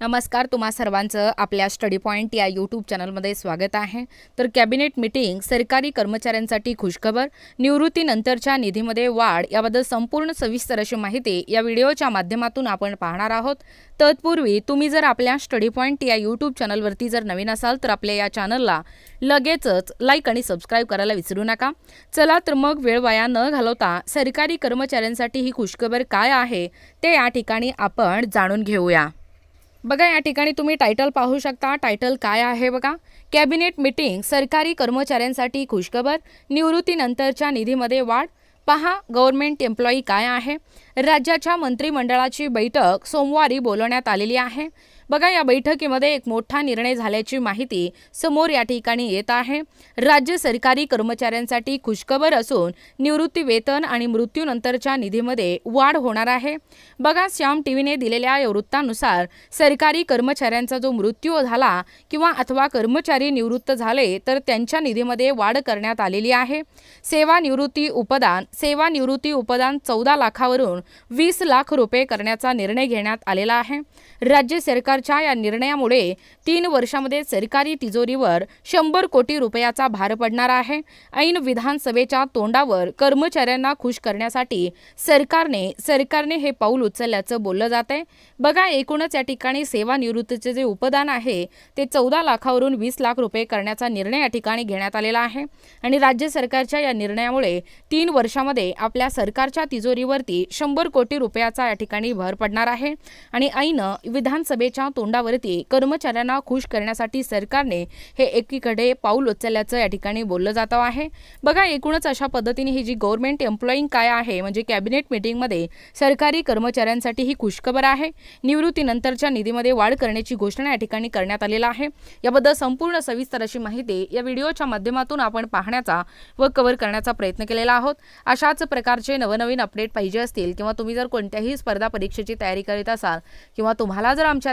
नमस्कार तुम्हा सर्वांचं आपल्या स्टडी पॉईंट या यूट्यूब चॅनलमध्ये स्वागत आहे. तर कॅबिनेट मिटिंग सरकारी कर्मचाऱ्यांसाठी खुशखबर निवृत्तीनंतरच्या निधीमध्ये वाढ याबद्दल संपूर्ण सविस्तर अशी माहिती या व्हिडिओच्या माध्यमातून आपण पाहणार आहोत. तत्पूर्वी तुम्ही जर आपल्या स्टडी पॉईंट या यूट्यूब चॅनलवरती जर नवीन असाल तर आपल्या या चॅनलला लगेचच लाईक आणि सबस्क्राईब करायला विसरू नका. चला तर मग वेळ वाया न घालवता सरकारी कर्मचाऱ्यांसाठी ही खुशखबर काय आहे ते या ठिकाणी आपण जाणून घेऊया. बघा या ठिकाणी तुम्ही टायटल पाहू शकता. टायटल काय आहे बघा? कॅबिनेट मिटिंग सरकारी कर्मचाऱ्यांसाठी खुशखबर निवृत्तीनंतरच्या निधीमध्ये वाढ. पहा गव्हर्नमेंट एम्प्लॉई काय आहे? राज्याच्या मंत्रिमंडळाची बैठक सोमवारी बोलवण्यात आलेली आहे. बघा या बैठकीमध्ये एक मोठा निर्णय झाल्याची माहिती समोर या ठिकाणी येत आहे. राज्य सरकारी कर्मचाऱ्यांसाठी खुशखबर असून निवृत्ती वेतन आणि मृत्यूनंतरच्या निधीमध्ये वाढ होणार आहे. बघा श्याम टीव्हीने दिलेल्या या वृत्तानुसार सरकारी कर्मचाऱ्यांचा जो मृत्यू झाला किंवा अथवा कर्मचारी निवृत्त झाले तर त्यांच्या निधीमध्ये वाढ करण्यात आलेली आहे. सेवानिवृत्ती उपदान सेवानिवृत्ती उपदान चौदा लाखावरून वीस लाख रुपये करण्याचा निर्णय घेण्यात आलेला आहे. राज्य सरकार सरकारच्या या निर्णयामुळे तीन वर्षामध्ये सरकारी तिजोरीवर शंभर कोटी रुपयाचा भार पडणार आहे. ऐन विधानसभेच्या तोंडावर कर्मचाऱ्यांना खुश करण्यासाठी सरकारने सरकारने हे पाऊल उचलल्याचं बोललं जात आहे बघा एकूणच या ठिकाणी सेवानिवृत्तीचे जे उपदान आहे ते चौदा लाखावरून वीस लाख रुपये करण्याचा निर्णय या ठिकाणी घेण्यात आलेला आहे. आणि राज्य सरकारच्या या निर्णयामुळे तीन वर्षामध्ये आपल्या सरकारच्या तिजोरीवरती शंभर कोटी रुपयाचा या ठिकाणी भर पडणार आहे. आणि ऐन विधानसभेच्या तोंडावरती कर्मचाऱ्यांना खुश करण्यासाठी सरकारने हे एकीकडे पाऊल उचलल्याचं या ठिकाणी बोललं जात आहे. बघा एकूणच अशा पद्धतीने ही जी गव्हर्नमेंट एम्प्लॉईंग काय आहे म्हणजे कॅबिनेट मिटिंगमध्ये सरकारी कर्मचाऱ्यांसाठी ही खुशखबर आहे. निवृत्तीनंतरच्या निधीमध्ये वाढ करण्याची घोषणा या ठिकाणी करण्यात आलेला आहे. याबद्दल संपूर्ण सविस्तर अशी माहिती या व्हिडिओच्या माध्यमातून आपण पाहण्याचा व कव्हर करण्याचा प्रयत्न केलेला आहोत. अशाच प्रकारचे नवनवीन अपडेट पाहिजे असतील किंवा तुम्ही जर कोणत्याही स्पर्धा परीक्षेची तयारी करीत असाल किंवा तुम्हाला जर आमच्या